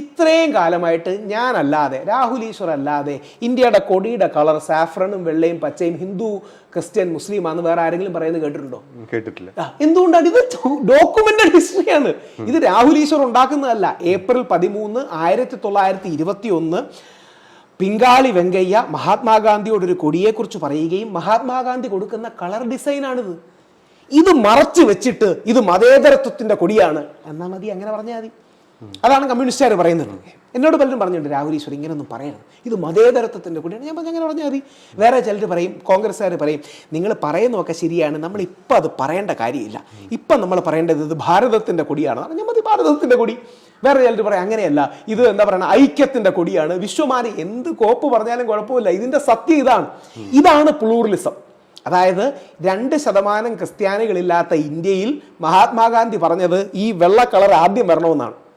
ഇത്രയും കാലമായിട്ട് ഞാനല്ലാതെ രാഹുൽ ഈശ്വർ അല്ലാതെ ഇന്ത്യയുടെ കൊടിയുടെ കളർ സാഫ്രണും വെള്ളയും പച്ചയും ഹിന്ദു ക്രിസ്ത്യൻ മുസ്ലിം ആണെന്ന് വേറെ ആരെങ്കിലും പറയുന്നത് കേട്ടിട്ടുണ്ടോ? കേട്ടിട്ടില്ല. എന്തുകൊണ്ടാണ്? ഇത് ഡോക്യുമെന്റഡ് ഹിസ്റ്ററിയാണ് ഇത് രാഹുൽ ഈശ്വർ ഉണ്ടാക്കുന്നതല്ല. ഏപ്രിൽ പതിമൂന്ന് ആയിരത്തി തൊള്ളായിരത്തി ഇരുപത്തി ഒന്ന് പിങ്കാളി വെങ്കയ്യ മഹാത്മാഗാന്ധിയോട് ഒരു കൊടിയെക്കുറിച്ച് പറയുകയും മഹാത്മാഗാന്ധി കൊടുക്കുന്ന കളർ ഡിസൈനാണിത്. ഇത് മറച്ചു വെച്ചിട്ട് ഇത് മതേതരത്വത്തിന്റെ കൊടിയാണ്. എന്നാൽ മതി അങ്ങനെ പറഞ്ഞാൽ മതി. അതാണ് കമ്മ്യൂണിസ്റ്റുകാർ പറയുന്നത്. എന്നോട് പലരും പറഞ്ഞിട്ടുണ്ട് രാഹുൽ ഈശ്വർ ഇങ്ങനെയൊന്നും പറയരുത് ഇത് മതേതരത്വത്തിന്റെ കൊടിയാണ്. ഞാൻ അങ്ങനെ പറഞ്ഞാൽ മതി. വേറെ ചിലർ പറയും കോൺഗ്രസ്സുകാർ പറയും നിങ്ങൾ പറയുന്നതൊക്കെ ശരിയാണ്. നമ്മൾ ഇപ്പം അത് പറയേണ്ട കാര്യമില്ല. ഇപ്പം നമ്മൾ പറയേണ്ടത് ഇത് ഭാരതത്തിന്റെ കൊടിയാണ്. ഞാൻ മതി ഭാരതത്തിന്റെ കൊടി. വേറെ ചിലർ പറയാം അങ്ങനെയല്ല. ഇത് എന്താ പറയുക ഐക്യത്തിന്റെ കൊടിയാണ്. വിശ്വമാനി എന്ത് കോപ്പ് പറഞ്ഞാലും കുഴപ്പമില്ല. ഇതിന്റെ സത്യം ഇതാണ്. ഇതാണ് പ്ലൂറലിസം. അതായത് രണ്ട് ശതമാനം ക്രിസ്ത്യാനികളില്ലാത്ത ഇന്ത്യയിൽ മഹാത്മാഗാന്ധി പറഞ്ഞത് ഈ വെള്ള കളർ ആദ്യം വരണമെന്നാണ്.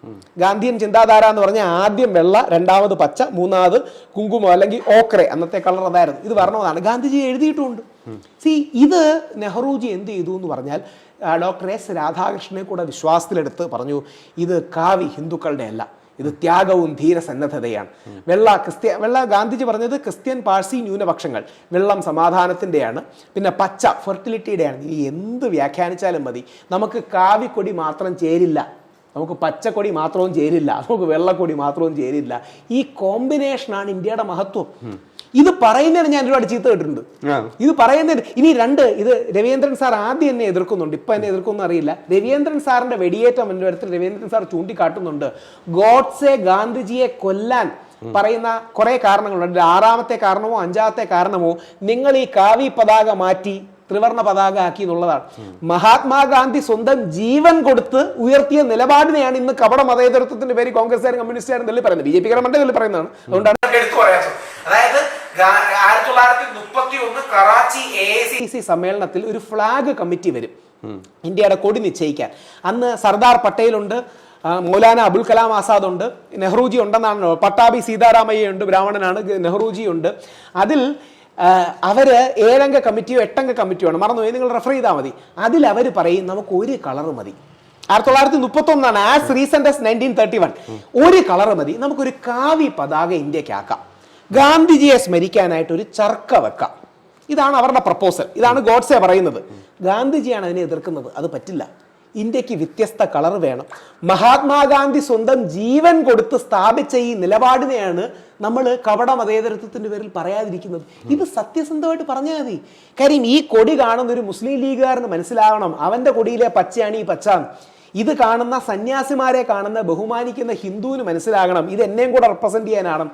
ഗാന്ധിയൻ ചിന്താധാര എന്ന് പറഞ്ഞാൽ ആദ്യം വെള്ള രണ്ടാമത് പച്ച മൂന്നാമത് കുങ്കുമം അല്ലെങ്കിൽ ഓക്രെ അന്നത്തെ കളർ അതായിരുന്നു. ഇത് വരണമെന്നാണ് ഗാന്ധിജി എഴുതിയിട്ടുമുണ്ട് സി ഇത് നെഹ്റുജി എന്ത് ചെയ്തു എന്ന് പറഞ്ഞാൽ ഡോക്ടർ എസ് രാധാകൃഷ്ണനെ കൂടെ വിശ്വാസത്തിലെടുത്ത് പറഞ്ഞു ഇത് കാവി ഹിന്ദുക്കളുടെ അല്ല ഇത് ത്യാഗവും ധീരസന്നദ്ധതയാണ് വെള്ള ക്രിസ്ത്യ വെള്ള ഗാന്ധിജി പറഞ്ഞത് ക്രിസ്ത്യൻ പാഴ്സി ന്യൂനപക്ഷങ്ങൾ. വെള്ളം സമാധാനത്തിന്റെയാണ് പിന്നെ പച്ച ഫെർട്ടിലിറ്റിയുടെയാണ് ഇനി എന്ത് വ്യാഖ്യാനിച്ചാലും മതി. നമുക്ക് കാവിക്കൊടി മാത്രം ചേരില്ല. നമുക്ക് പച്ചക്കൊടി മാത്രവും ചേരില്ല. നമുക്ക് വെള്ളക്കൊടി മാത്രവും ചേരില്ല. ഈ കോമ്പിനേഷനാണ് ഇന്ത്യയുടെ മഹത്വം. ഇത് പറയുന്നതിന് ഞാൻ ഒരുപാട് ചീത്ത കേട്ടിട്ടുണ്ട്. ഇത് പറയുന്നതിന് ഇനി രണ്ട് ഇത് രവീന്ദ്രൻ സാർ ആദ്യം എന്നെ എതിർക്കുന്നുണ്ട് ഇപ്പൊ എന്നെ എതിർക്കുന്നു അറിയില്ല. രവീന്ദ്രൻ സാറിന്റെ വെടിയേറ്റം എന്റെ അടുത്ത് രവീന്ദ്രൻ സാർ ചൂണ്ടിക്കാട്ടുന്നുണ്ട്. ഗോഡ്സെ ഗാന്ധിജിയെ കൊല്ലാൻ പറയുന്ന കുറെ കാരണങ്ങളുണ്ട്. ആറാമത്തെ കാരണമോ അഞ്ചാമത്തെ കാരണമോ നിങ്ങൾ ഈ കാവി പതാക മാറ്റി ത്രിവർണ പതാക ആക്കി എന്നുള്ളതാണ് മഹാത്മാഗാന്ധി സ്വന്തം ജീവൻ കൊടുത്ത് ഉയർത്തിയ നിലപാടിനെയാണ് ഇന്ന് കപട മതേതരത്വത്തിന്റെ പേര് കോൺഗ്രസ്സുകാരും കമ്മ്യൂണിസ്റ്റുകാരും തള്ളി പറയുന്നത്. ബി ജെ പി തള്ളി പറയുന്നതാണ്. അതുകൊണ്ടാണ് അതായത് ആയിരത്തി തൊള്ളായിരത്തി മുപ്പത്തി ഒന്ന് കറാച്ചി എ സി സമ്മേളനത്തിൽ ഒരു ഫ്ലാഗ് കമ്മിറ്റി വരും. ഇന്ത്യയുടെ കൊടി നിശ്ചയിക്കാൻ. അന്ന് സർദാർ പട്ടേലുണ്ട് മൗലാന അബുൽ കലാം ആസാദ് ഉണ്ട് നെഹ്റുജി ഉണ്ടെന്നാണ്. പട്ടാബി സീതാരാമയ്യ ഉണ്ട് ബ്രാഹ്മണനാണ് നെഹ്റുജി ഉണ്ട്. അതിൽ അവർ ഏഴംഗ കമ്മിറ്റിയോ എട്ടംഗ കമ്മിറ്റിയോ ആണ്. മറന്നുപോയി. നിങ്ങൾ റെഫർ ചെയ്താൽ മതി. അതിൽ അവർ പറയും നമുക്ക് ഒരു കളർ മതി. ആയിരത്തി തൊള്ളായിരത്തി മുപ്പത്തി ഒന്നാണ് as recent as nineteen thirty one ഒരു കളർ മതി. നമുക്കൊരു കാവി പതാക ഇന്ത്യക്കാക്കാം ഗാന്ധിജിയെ സ്മരിക്കാനായിട്ട് ഒരു ചർക്ക വെക്കാം. ഇതാണ് അവരുടെ പ്രപ്പോസൽ ഇതാണ് ഗോഡ്സെ പറയുന്നത്. ഗാന്ധിജിയാണ് അതിനെ എതിർക്കുന്നത്. അത് പറ്റില്ല. ഇന്ത്യയ്ക്ക് വ്യത്യസ്ത കളർ വേണം. മഹാത്മാഗാന്ധി സ്വന്തം ജീവൻ കൊടുത്ത് സ്ഥാപിച്ച ഈ നിലപാടിനെയാണ് നമ്മൾ കപട മതേതരത്വത്തിന്റെ പേരിൽ പറയാതിരിക്കുന്നത്. ഇത് സത്യസന്ധമായിട്ട് പറഞ്ഞാൽ മതി. കാര്യം ഈ കൊടി കാണുന്ന ഒരു മുസ്ലിം ലീഗുകാരന് മനസ്സിലാവണം. അവന്റെ കൊടിയിലെ പച്ചയാണ് ഈ പച്ച. ഇത് കാണുന്ന സന്യാസിമാരെ കാണുന്ന ബഹുമാനിക്കുന്ന ഹിന്ദുവിന് മനസ്സിലാകണം. ഇത് എന്നെയും കൂടെ റെപ്രസെന്റ് ചെയ്യാനാണ്.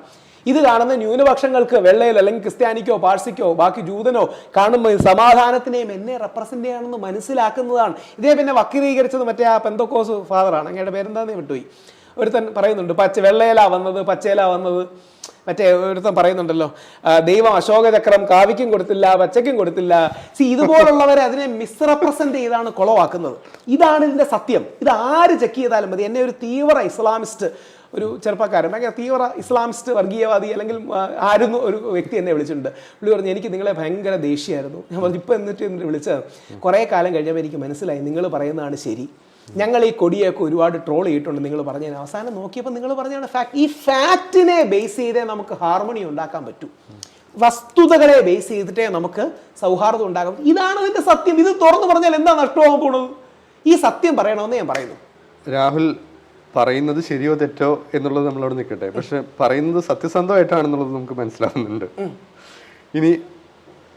ഇത് കാണുന്ന ന്യൂനപക്ഷങ്ങൾക്ക് വെള്ളയിൽ അല്ലെങ്കിൽ ക്രിസ്ത്യാനിക്കോ പാഴ്സിക്കോ ബാക്കി ജൂതനോ കാണുമ്പോൾ സമാധാനത്തിനെയും എന്നെ റെപ്രസെന്റ് ചെയ്യണമെന്ന് മനസ്സിലാക്കുന്നതാണ്. ഇതേ പിന്നെ വക്രീകരിച്ചത് മറ്റേ ആ പെന്തക്കോസ് ഫാദറാണ് അങ്ങയുടെ പേരെന്താന്ന് വിട്ടുപോയി. ഒരുത്തൻ പറയുന്നുണ്ട് പച്ച വെള്ളയിലാ വന്നത് പച്ചയിലാ വന്നത്. മറ്റേ ഒരുത്തൻ പറയുന്നുണ്ടല്ലോ ദൈവം അശോകചക്രം കാവിക്കും കൊടുത്തില്ല പച്ചയ്ക്കും കൊടുത്തില്ല. സി ഇതുപോലുള്ളവരെ അതിനെ മിസ്റെപ്രസെന്റ് ചെയ്താണ് കുളവാക്കുന്നത്. ഇതാണ് ഇതിന്റെ സത്യം. ഇത് ആര് ചെക്ക് ചെയ്താലും മതി. എന്നെ ഒരു തീവ്ര ഇസ്ലാമിസ്റ്റ് ഒരു ചെറുപ്പക്കാരൻ. ഭയങ്കര തീവ്ര ഇസ്ലാമിസ്റ്റ് വർഗീയവാദി അല്ലെങ്കിൽ ആരും ഒരു വ്യക്തി എന്നെ വിളിച്ചിട്ടുണ്ട്. പുള്ളി പറഞ്ഞു എനിക്ക് നിങ്ങളെ ഭയങ്കര ദേഷ്യമായിരുന്നു. ഞാൻ പറഞ്ഞു ഇപ്പം എന്നിട്ട് എന്നിട്ട് വിളിച്ചത്? കുറേ കാലം കഴിഞ്ഞപ്പോൾ എനിക്ക് മനസ്സിലായി നിങ്ങൾ പറയുന്നതാണ് ശരി. ഞങ്ങൾ ഈ കൊടിയൊക്കെ ഒരുപാട് ട്രോൾ ചെയ്തിട്ടുണ്ട് നിങ്ങൾ പറഞ്ഞതിന്. അവസാനം നോക്കിയപ്പോൾ നിങ്ങൾ പറഞ്ഞാണ് ഫാക്ട് ഈ ഫാക്റ്റിനെ ബേസ് ചെയ്തേ നമുക്ക് ഹാർമണി ഉണ്ടാക്കാൻ പറ്റൂ. വസ്തുതകളെ ബേസ് ചെയ്തിട്ടേ നമുക്ക് സൗഹാർദ്ദം ഉണ്ടാകും ഇതാണ് ഇതിന്റെ സത്യം. ഇത് തുറന്നു പറഞ്ഞാൽ എന്താ നഷ്ടമാകാൻ പോണത് ഈ സത്യം പറയണമെന്ന് ഞാൻ പറയുന്നു. രാഹുൽ പറയുന്നത് ശരിയോ തെറ്റോ എന്നുള്ളത് നമ്മളോട് നിൽക്കട്ടെ. പക്ഷെ പറയുന്നത് സത്യസന്ധമായിട്ടാണെന്നുള്ളത് നമുക്ക് മനസ്സിലാവുന്നുണ്ട്. ഇനി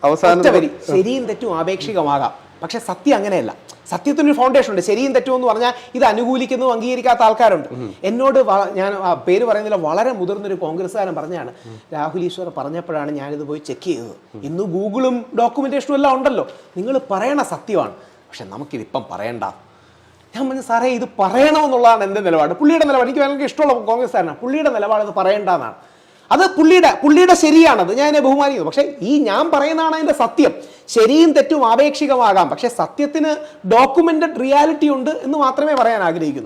അവസാനം ശരിയും തെറ്റും ആപേക്ഷികമാകാം. പക്ഷെ സത്യം അങ്ങനെയല്ല. സത്യത്തിനൊരു ഫൗണ്ടേഷൻ ഉണ്ട്. ശരിയും തെറ്റും എന്ന് പറഞ്ഞാൽ ഇത് അനുകൂലിക്കുന്നു അംഗീകരിക്കാത്ത ആൾക്കാരുണ്ട്. എന്നോട് ഞാൻ ആ പേര് പറയുന്നില്ല വളരെ മുതിർന്നൊരു കോൺഗ്രസ്സുകാരൻ പറഞ്ഞാണ് രാഹുൽ ഈശ്വർ പറഞ്ഞപ്പോഴാണ് ഞാനിത് പോയി ചെക്ക് ചെയ്തത്. ഇന്ന് ഗൂഗിളും ഡോക്യുമെന്റേഷനും എല്ലാം ഉണ്ടല്ലോ. നിങ്ങൾ പറയണ സത്യമാണ്. പക്ഷെ നമുക്കിതിപ്പം പറയണ്ട. ഞാൻ പറഞ്ഞു സാറേ ഇത് പറയണമെന്നുള്ളതാണ് എന്റെ നിലപാട്. പുള്ളിയുടെ നിലപാട് എനിക്ക് ഭയങ്കര ഇഷ്ടമുള്ള കോൺഗ്രസ്സുകാരനാണ്. പുള്ളിയുടെ നിലപാട് അത് പറയേണ്ടതാണ്. അത് പുള്ളിയുടെ പുള്ളിയുടെ ശരിയാണത്. ഞാൻ എന്നെ ബഹുമാനിക്കുന്നു. പക്ഷേ ഈ ഞാൻ പറയുന്നതാണ് അതിന്റെ സത്യം. ശരിയും തെറ്റും ആപേക്ഷികമാകാം. പക്ഷേ സത്യത്തിന് ഡോക്യുമെന്റഡ് റിയാലിറ്റി ഉണ്ട് എന്ന് മാത്രമേ പറയാൻ ആഗ്രഹിക്കുന്നു.